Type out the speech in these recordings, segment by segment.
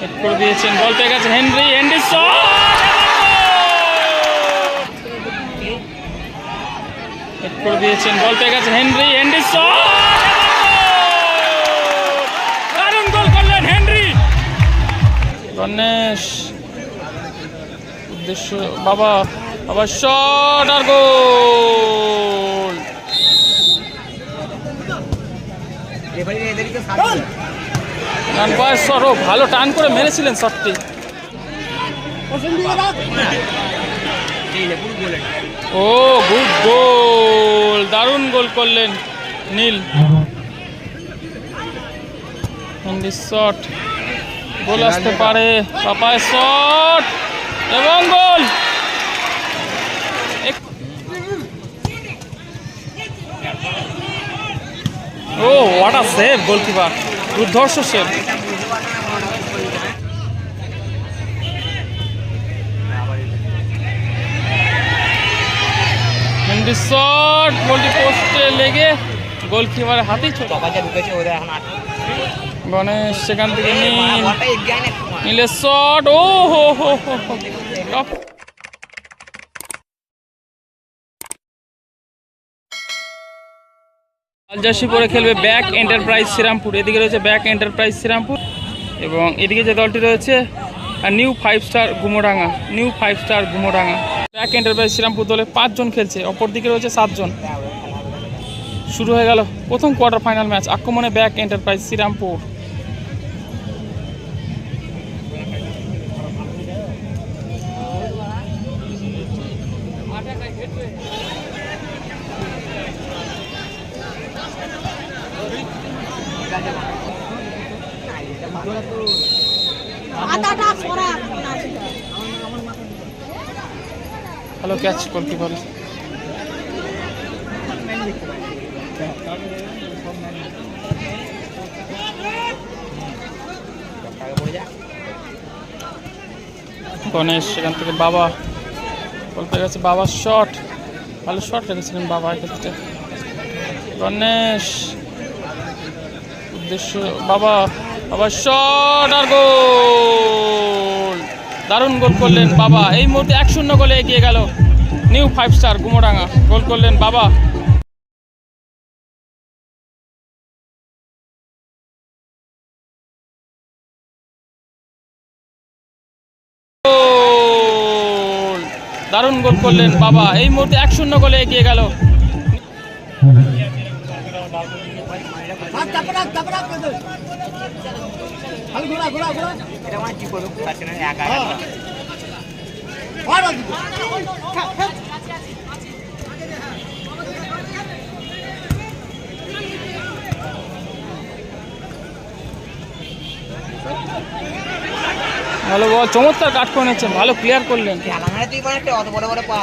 Head করে দিয়েছেন বল পেয়ে গেছে হেনরি হেনরি হেড করে দিয়েছেন বল পেয়ে গেছে হেনরি হেনরি দারুণ গোল করলেন হেনরি। গণেশ উদ্দেশ্য বাবা বাবা শট আর গোল রেফারি এদেরকে রান বয়স শটও ভালো টান করে মেরেছিলেন শটটি ও, গুড গোল, দারুণ গোল করলেন নীল। শট, গোল আসতে পারে পাপায় শট, এবং goal. Oh what a save goalkeeper দুর্ধর্ষ শট গোলটি পোস্টে লেগে হাতেই ছোট গণেশ সেখান থেকে নীল শট ও হো হো হো হো। টপ আলজাসি পরে খেলবে ব্যাক এন্টারপ্রাইজ শ্রীরামপুর। এদিকে রয়েছে ব্যাক এন্টারপ্রাইজ শ্রীরামপুর এবং এদিকে যে দলটি রয়েছে new five star Gumodanga new five star Gumodanga back enterprise Srirampur দলে পাঁচজন খেলছে অপর দিকে রয়েছে সাতজন। শুরু হয়ে গেল প্রথম কোয়ার্টার ফাইনাল ম্যাচ, আক্রমণে ব্যাক এন্টারপ্রাইজ শ্রীরামপুর। ভালো ক্যাচ পড়ে গণেশ সেখান থেকে বাবা। বলতে গেছে বাবার শট ভালো শট রেখেছিলেন বাবা এক্ষেত্রে গণেশ, উদ্দেশ্য বাবা বাবার শট আর গোল দারুণ গোল করলেন বাবা। এই মুহূর্তে এক শূন্য গোলে এগিয়ে গেল new five star Gumodanga goal করলেন বাবা। দারুণ গোল করলেন বাবা। এই মুহূর্তে এক শূন্য গোলে এগিয়ে গেল। এটা মানে কি না একা একা ভালো বল চমৎকার কাট করে নিচ্ছেন ভালো ক্লিয়ার করলেন। খেলা মানে তুই একটা অত বড় বড় পা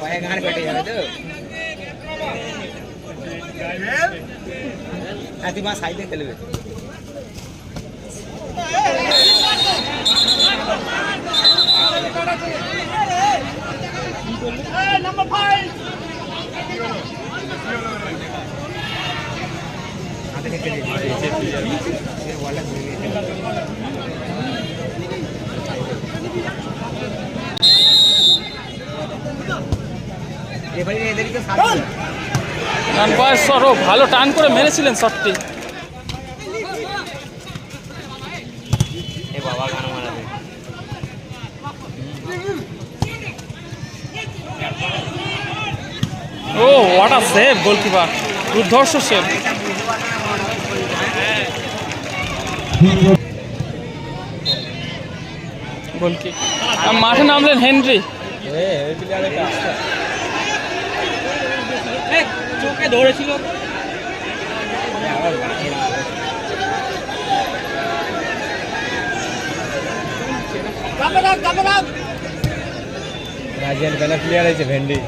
পায়ে গাঁড় যাবে তো। হ্যাঁ মা সাইডে খেলবে ধরে নিয়েছে রেফারি এদেরকে সাথে। রান বয়স শটও ভালো টান করে মেরেছিলেন শটটি oh what a save goalkeeper দুর্ধর্ষ সেভ গোলকিক আর মাঠে নামলেন হেনরি। ধরেছিল। রাজিয়ান ব্যানার প্লেয়ার আছে ভেন্ডি।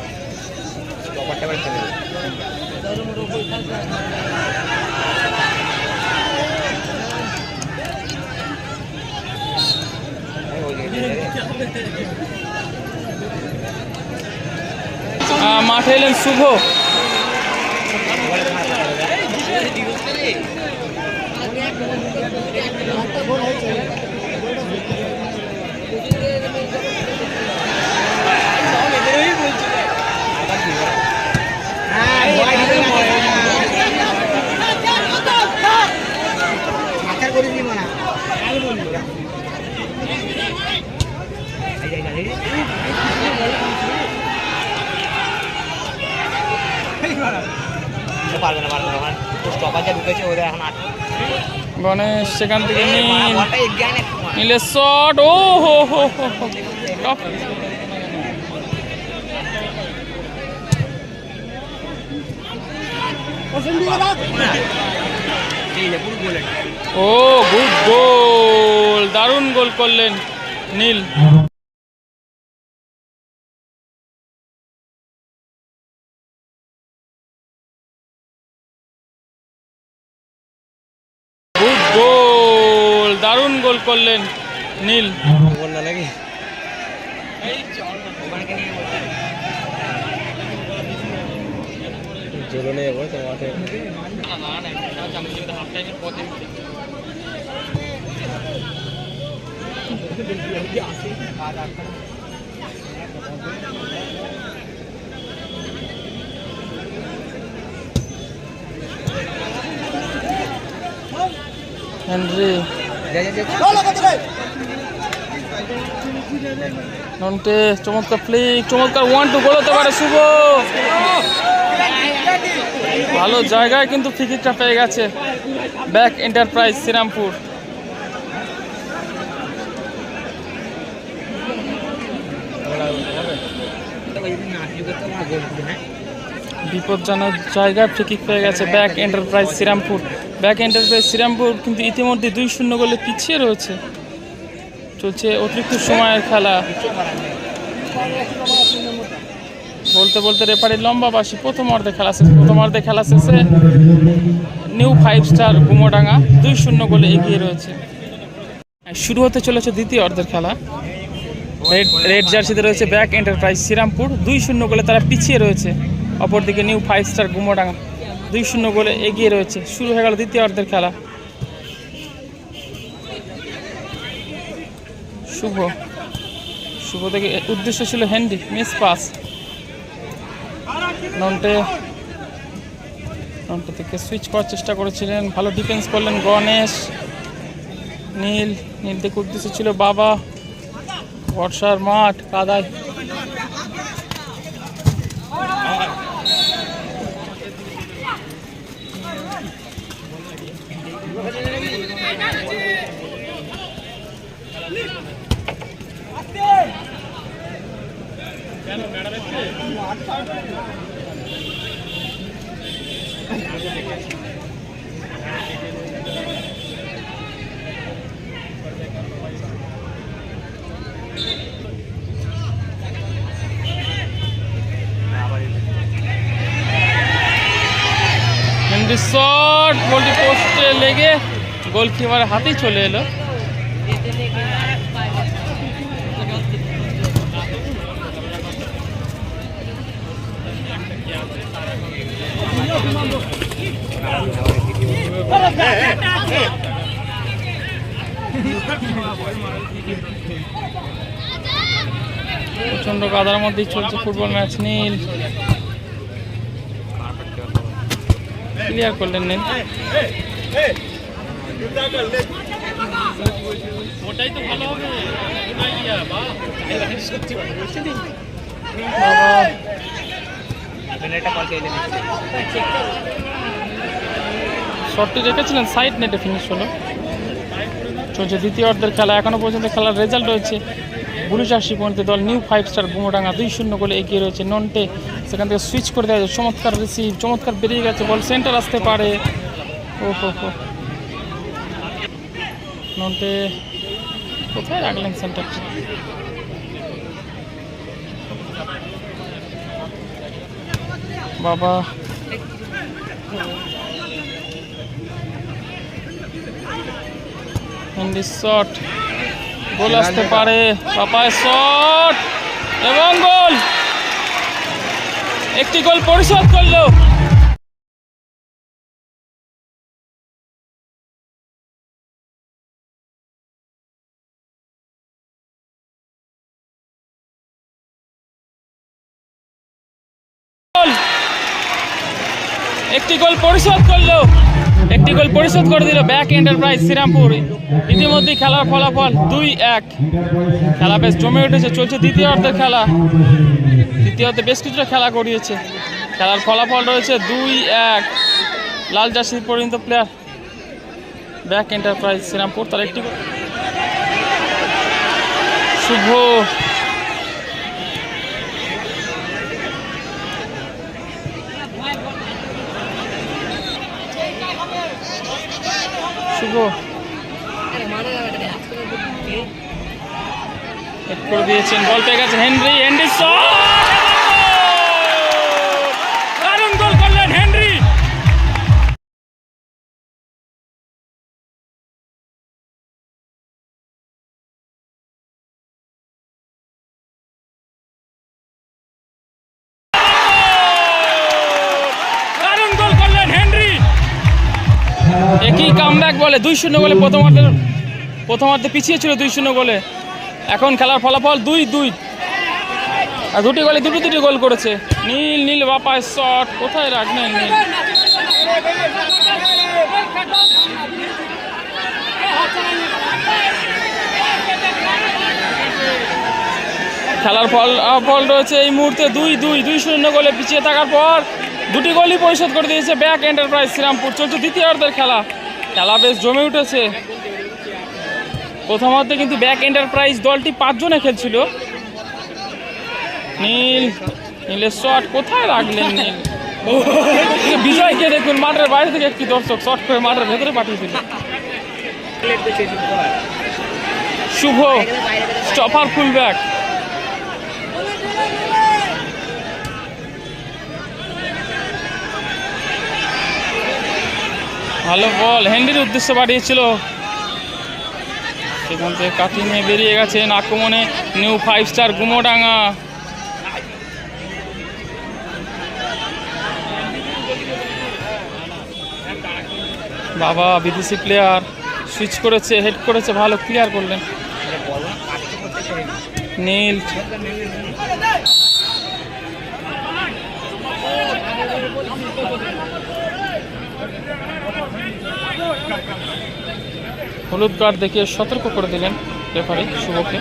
মাঠে এলেন শুভ আচার করে দিই মানা পারবে না পারবে না স্টপার যা ঢুকেছে ওদের এখন আট গণেশ সেখান থেকে নীল শট ও হো হো। টপ। ও গুড গোল দারুণ গোল করলেন নীল গোল করলেন নীল। না নাকি নেই বল তো মাঠে। যা। নন্টে, চমৎকার ফ্লিক চমৎকার ওয়ান টু গোল পারে, শুভ ভালো জায়গায় কিন্তু ফিকিকটা পেয়ে গেছে ব্যাক এন্টারপ্রাইজ শ্রীরামপুর? বিপজ্জনক জায়গায় ফ্রিকিক পেয়ে গেছে back enterprise Srirampur back enterprise Srirampur কিন্তু ইতিমধ্যে দুই শূন্য গোলে পিছিয়ে রয়েছে। চলছে অতিরিক্ত সময়ের খেলা। বলতে বলতে রেফারি লম্বা বাসি প্রথম অর্ধে খেলা শেষ, প্রথম অর্ধে খেলা শেষে নিউ ফাইভ স্টার গুমোডাঙ্গা দুই শূন্য গোলে এগিয়ে রয়েছে। শুরু হতে চলেছে দ্বিতীয় অর্ধের খেলা। রেড রেড জার্সিতে রয়েছে ব্যাক এন্টারপ্রাইজ শ্রীরামপুর দুই শূন্য গোলে তারা পিছিয়ে রয়েছে। অপরদিকে নিউ ফাইভ স্টার গুমোডাঙ্গা দুই শূন্য গোলে এগিয়ে রয়েছে। শুরু হয়ে গেল দ্বিতীয় অর্ধের খেলা। শুভ। শুভ থেকে উদ্দেশ্য ছিল handy, miss pass. Nonte Nonte থেকে সুইচ করার চেষ্টা করেছিলেন। ভালো ডিফেন্স করলেন গণেশ। নীল নীল থেকে উদ্দেশ্য ছিল বাবা। বর্ষার মাঠ, কাদায় হেনরি শট বলটি পোস্টে লেগে গোলকিপারের হাতেই চলে এলো প্রচণ্ড কাদার মধ্যেই চলছে ফুটবল ম্যাচ নীল। ক্লিয়ার করলেন নীল। ওটাই তো ভালো হবে। বল দিলেন? শটটি রেখেছিলেন সাইড নেটে ফিনিশ হলো। চলছে দ্বিতীয় অর্ধের খেলা। এখনও পর্যন্ত খেলার রেজাল্ট রয়েছে বুলুচাষি পর্যন্ত দল। নিউ ফাইভ স্টার গুমোডাঙ্গা দুই শূন্য গোলে এগিয়ে রয়েছে নন্টে। সেখান থেকে সুইচ করে দেওয়া হয়েছে। চমৎকার রিসিভ চমৎকার বেরিয়ে গেছে। বল সেন্টার আসতে পারে। ও হো হো নন্টে, কোথায় রাখলেন সেন্টারটা বাবা। শট গোল আসতে পারে। পাপায় শট এবং গোল। একটি গোল পরিশোধ করল। একটি গোল পরিশোধ করল। একটি গোল পরিশোধ করে দিল ব্যাক এন্টারপ্রাইজ শ্রীরামপুর। ইতিমধ্যে খেলার ফলাফল দুই এক। খেলা বেশ জমে উঠেছে, চলছে দ্বিতীয় অর্ধের খেলা। দ্বিতীয় অর্ধে বেশ কিছুটা খেলা করিয়েছে খেলার ফলাফল রয়েছে দুই এক। লাল জার্সি পর্যন্ত প্লেয়ার ব্যাক এন্টারপ্রাইজ শ্রীরামপুর, তার একটি। শুভ করে দিয়েছেন বল পেয়ে গেছে হেনরি হেনরি শট! কামব্যাক বলে, দুই শূন্য গোলে প্রথমার্ধের প্রথমার্ধে পিছিয়ে ছিল দুই শূন্য গোলে। এখন খেলার ফলাফল দুই দুই। আর দুটি গোলে, দুটো দুটি গোল করেছে। নীল নীল বাপায় শট। কোথায় রাখলেন নীল? খেলার ফল ফল রয়েছে এই মুহূর্তে দুই দুই। দুই শূন্য গোলে পিছিয়ে থাকার পর দুটি গোলই পরিশোধ করে দিয়েছে ব্যাক এন্টারপ্রাইজ শ্রীরামপুর। চলছে দ্বিতীয় অর্ধের খেলা। খেলা বেশ জমে উঠেছে। প্রথমার্ধে কিন্তু ব্যাক এন্টারপ্রাইজ দলটি পাঁচজনে খেলছিল। নীল, নীলের শট কোথায় রাখলেন নীল? বিজয়কে দেখুন, মাঠের বাইরে থেকে একটি দর্শক শট করে মাঠের ভেতরে পাঠিয়েছিল। শুভ স্টপার ফুল ব্যাক ভালো বল। হেন্ডির উদ্দেশ্য পাঠিয়েছিল সেখান থেকে কাটিয়ে নিয়ে বেরিয়ে গেছেন আক্রমণে নিউ ফাইভ স্টার গুমোডাঙ্গা। বাবা, বিদেশি প্লেয়ার সুইচ করেছে হেড করেছে, ভালো ক্লিয়ার করলেন। নীল। হলুদ কার্ড দেখিয়ে সতর্ক করে দিলেন রেফারি শুভকে।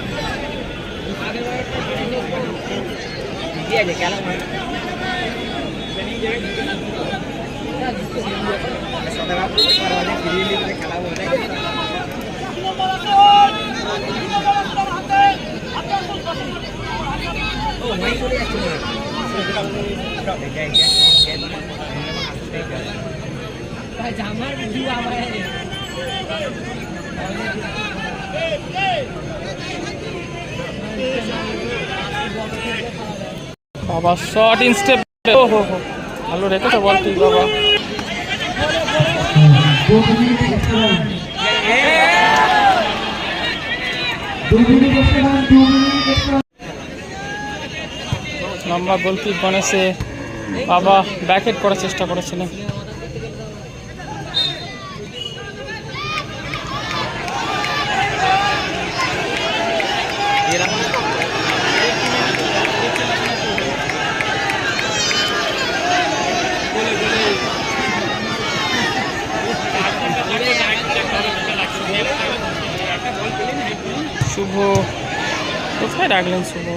বাবা শর্ট ইন স্টেপ ও হো হো ভালো রেখেছে বলটি বাবা। লম্বা গোলকি গণেশে বাবা ব্যাকেট করার চেষ্টা করেছিলেন শুভ রাখলেন শুভ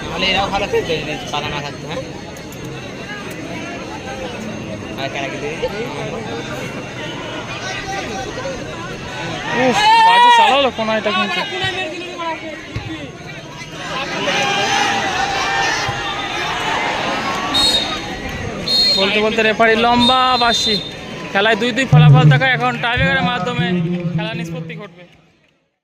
তাহলে এরাও ভালো খেলতে পাতা না থাকতো হ্যাঁ? আর কারা কি উফ বাজে চালালো কোন এটা কিন্তু। বলতে বলতে রেফারি লম্বা বাসি খেলায় দুই দুই ফলাফল থাকা এখন টাইব্রেকারের মাধ্যমে খেলা নিষ্পত্তি ঘটবে।